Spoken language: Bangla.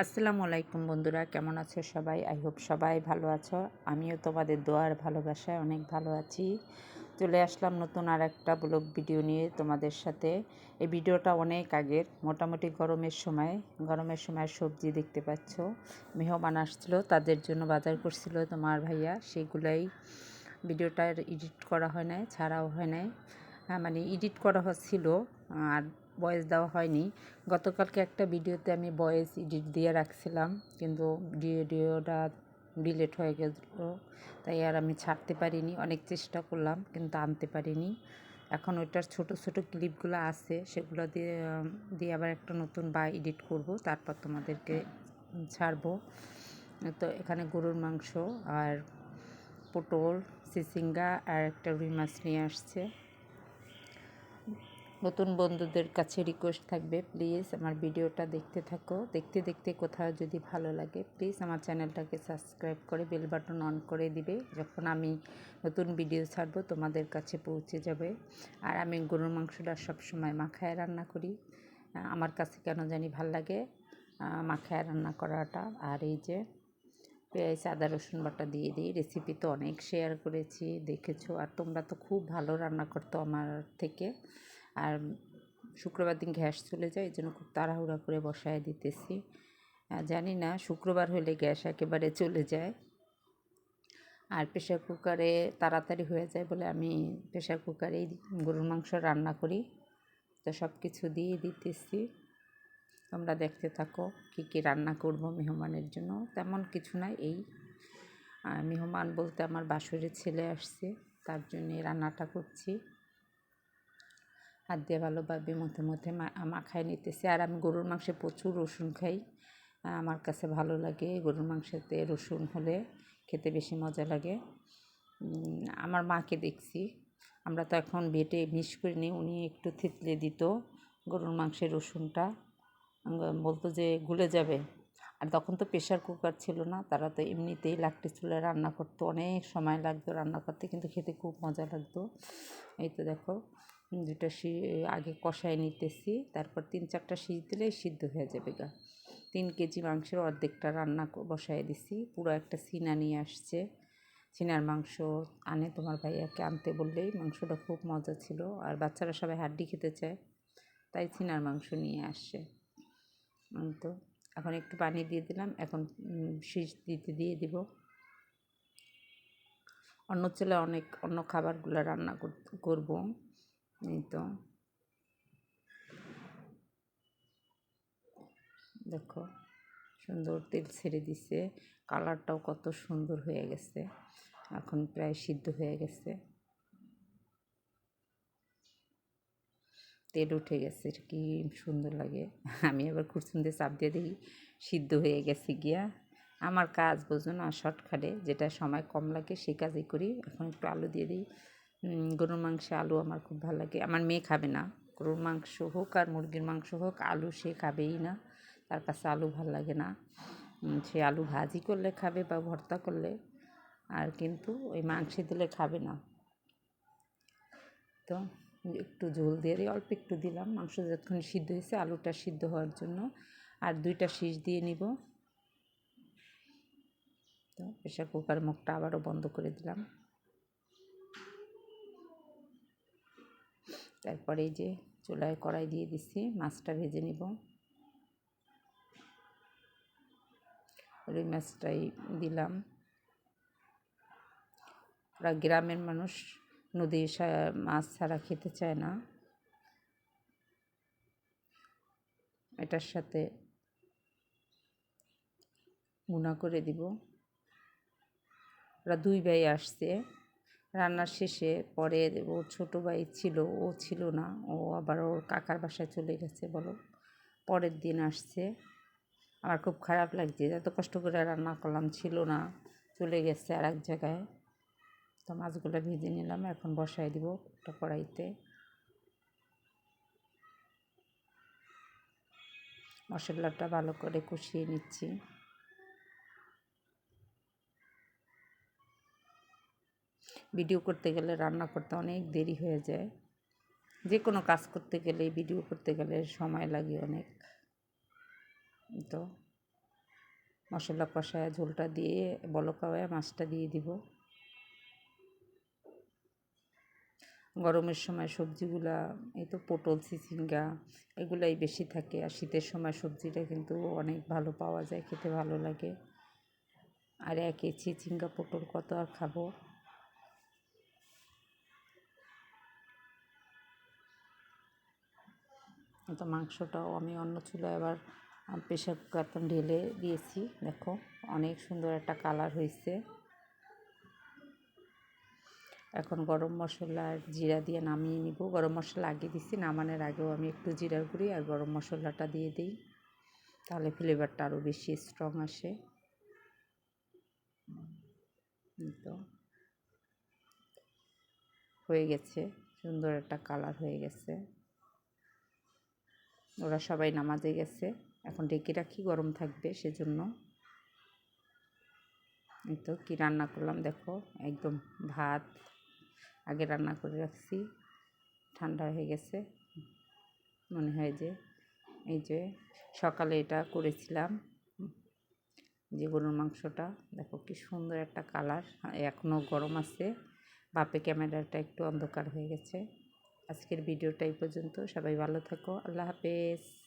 আসসালামু আলাইকুম বন্ধুরা, কেমন আছো সবাই? আই হোপ সবাই ভালো আছো। আমিও তোমাদের দোয়ার ভালোবাসায় অনেক ভালো আছি। চলে আসলাম নতুন আর একটা ব্লগ ভিডিও নিয়ে তোমাদের সাথে। এই ভিডিওটা অনেক আগের, মোটামুটি গরমের সময়। গরমের সময় সবজি দেখতে পাচ্ছ। মেহমান আসছিল, তাদের জন্য বাজার করছিল তোমার ভাইয়া। সেগুলাই ভিডিওটার এডিট করা হয় নাই, ছাড়াও হয় নাই। হ্যাঁ মানে এডিট করা হচ্ছিল। আর ভয়েস দেওয়া হয়নি। গতকালকে একটা ভিডিওতে আমি ভয়েস এডিট দিয়ে রাখছিলাম, কিন্তু ভিডিওটা ডিলেট হয়ে গেল তাই আর আমি ছাড়তে পারিনি। অনেক চেষ্টা করলাম, কিন্তু আনতে পারিনি। এখন ওইটার ছোট ছোট ক্লিপগুলো আছে, সেগুলো দিয়ে দিয়ে আবার একটা নতুন বা এডিট করব, তারপর তোমাদেরকে ছাড়বো। তো এখানে গরুর মাংস আর পটল, সিসিঙ্গা আর একটা রুই মাছ নিয়ে আসছে। নতুন বন্ধুদের কাছে রিকোয়েস্ট থাকবে প্লিজ আমার ভিডিওটা দেখতে থাকো। দেখতে দেখতে কোথাও যদি ভালো লাগে প্লিজ আমার চ্যানেলটাকে সাবস্ক্রাইব করে বেল বাটন অন করে দিবে। যখন আমি নতুন ভিডিও ছাড়বো, তোমাদের কাছে পৌঁছে যাবে। আর আমি গরুর মাংসটা সবসময় মাখায় রান্না করি। আমার কাছে কেন জানি ভালো লাগে মাখায় রান্না করাটা। আর এই যে পেঁয়াজ, আদা, রসুন বাটা দিয়ে দিই। রেসিপি তো অনেক শেয়ার করেছি, দেখেছ। আর তোমরা তো খুব ভালো রান্না করতো আমার থেকে। আর শুক্রবার দিন গ্যাস চলে যায় এই জন্য খুব তাড়াহুড়া করে বসায় দিতেছি। জানি না, শুক্রবার হলে গ্যাস একেবারে চলে যায়। আর প্রেশার কুকারে তাড়াতাড়ি হয়ে যায় বলে আমি প্রেশার কুকারেই গরুর মাংস রান্না করি। তো সব কিছু দিয়ে দিতেছি। তোমরা দেখতে থাকো কী কী রান্না করব মেহমানের জন্য। তেমন কিছু নাই এই। মেহমান বলতে আমার বাসুরের ছেলে আসছে, তার জন্যে রান্নাটা করছি। হাত দিয়ে ভালোভাবে মধ্যে মধ্যে মাখায় নিতেছি। আর আমি গরুর মাংসে প্রচুর রসুন খাই। আমার কাছে ভালো লাগে গরুর মাংসেতে রসুন হলে খেতে বেশি মজা লাগে। আমার মাকে দেখছি। আমরা তো এখন বেটে মিস করে নিই, উনি একটু থেতলে দিত গরুর মাংসের রসুনটা। বলতো যে গুলে যাবে। আর তখন তো প্রেশার কুকার ছিল না, তারা তো এমনিতেই লাকড়ি চুলে রান্না করতো। অনেক সময় লাগতো রান্না করতে, কিন্তু খেতে খুব মজা লাগতো। এই তো দেখো। দুটো আগে কষায় নিতেছি, তারপর তিন চারটা সিজ দিলেই সিদ্ধ হয়ে যাবে গা। তিন কেজি মাংসের অর্ধেকটা রান্না বসায় দিছি, পুরো একটা সিনা নিয়ে আসছে। সিনার মাংস আনে, তোমার ভাইয়াকে আনতে বললেই মাংসটা খুব মজা ছিল, আর বাচ্চারা সবাই হাড্ডি খেতে চায়, তাই সিনার মাংস নিয়ে আসছে। তো এখন একটু পানি দিয়ে দিলাম, এখন শীষ দিতে দিয়ে দিব। অন্য ছেলে অনেক, অন্য খাবারগুলো রান্না করব। এই তো। দেখো, সুন্দর তেল ছেড়ে দিছে। কালারটাও কত সুন্দর হয়ে গেছে। এখন প্রায় সিদ্ধ হয়ে গেছে। তেল উঠে গেছে কি সুন্দর লাগে। আমি আবার খুরসুন দিয়ে চাপ দিয়ে দেখি সিদ্ধ হয়ে গেছে গিয়া। আমার কাজ বোঝো না, শর্টকাটে। যেটা সময় কম লাগে সেই কাজই করি। এখন একটু আলু দিয়ে দিই। গরুর মাংসে আলু আমার খুব ভালো লাগে। আমার মেয়ে খাবে না। গরুর মাংস হোক আর মুরগির মাংস হোক, আলু সে খাবেই না। তার কাছে আলু ভালো লাগে না। সে আলু ভাজি করলে খাবে বা ভর্তা করলে, আর কিন্তু ওই মাংসে দিলে খাবে না। তো একটু ঝোল দিয়ে অল্প একটু দিলাম। মাংস যতক্ষণ সিদ্ধ হয়েছে, আলুটা সিদ্ধ হওয়ার জন্য আর দুইটা শীষ দিয়ে নিব। তো প্রেশার কুকার মুখটা আবারও বন্ধ করে দিলাম। তারপরে যে চুলায় কড়াই দিয়ে দিচ্ছি, মাছটা ভেজে নিব। রুই মাছটাই দিলাম। ওরা গ্রামের মানুষ নদীর মাছ ছাড়া খেতে চায় না। এটার সাথে মুনা করে দিব। ওরা দুই ভাই আসছে। রান্নার শেষে পরে ওর ছোটো ভাই ছিল, ও ছিল না, ও আবার ওর কাকার বাসায় চলে গেছে, বলো। পরের দিন আসছে। আমার খুব খারাপ লাগছে, এত কষ্ট করে রান্না করলাম, ছিল না, চলে গেছে আর এক জায়গায়। তো মাছগুলো ভেজে নিলাম, এখন বসাই দিব একটা কড়াইতে। মশলাটা ভালো করে কষিয়ে নিচ্ছি। ভিডিও করতে গেলে, রান্না করতে অনেক দেরি হয়ে যায়। যে কোনো কাজ করতে গেলে ভিডিও করতে গেলে সময় লাগে অনেক। তো মশলা কষায় ঝোলটা দিয়ে বলকাওয়ায় মাছটা দিয়ে দিব। গরমের সময় সবজিগুলা, এই তো পটল চিচিঙ্গা এগুলাই বেশি থাকে। আর শীতের সময় সবজিটা কিন্তু অনেক ভালো পাওয়া যায়, খেতে ভালো লাগে। আর একে চিচিঙ্গা পটল কত আর খাব? তো মাংসটাও আমি অন্য চুলায় আবার প্রেশার কুকার ঢেলে দিয়েছি। দেখো, অনেক সুন্দর একটা কালার হয়েছে। এখন গরম মশলা আর জিরা দিয়ে নামিয়ে নিব। গরম মশলা আগে দিছি, নামানোর আগেও আমি একটু জিরার গুঁড়ি আর গরম মশলাটা দিয়ে দিই। তাহলে ফ্লেভারটা আরও বেশি স্ট্রং আসে। তো। হয়ে গেছে, সুন্দর একটা কালার হয়ে গেছে। ওরা সবাই নামাজে গেছে। এখন ডেকে রাখি গরম থাকবে সেজন্য? এই তো কী রান্না করলাম দেখো, একদম ভাত আগে রান্না করে রাখছি, ঠান্ডা হয়ে গেছে। মনে হয় যে এই যে সকালে এটা করেছিলাম, যে গরুর মাংসটা। দেখো কি সুন্দর একটা কালার এখনও গরম আছে। বাপে ক্যামেরাটা একটু অন্ধকার হয়ে গেছে। আজকের ভিডিওটা এই পর্যন্ত। সবাই ভালো থাকো। আল্লাহ হাফেজ।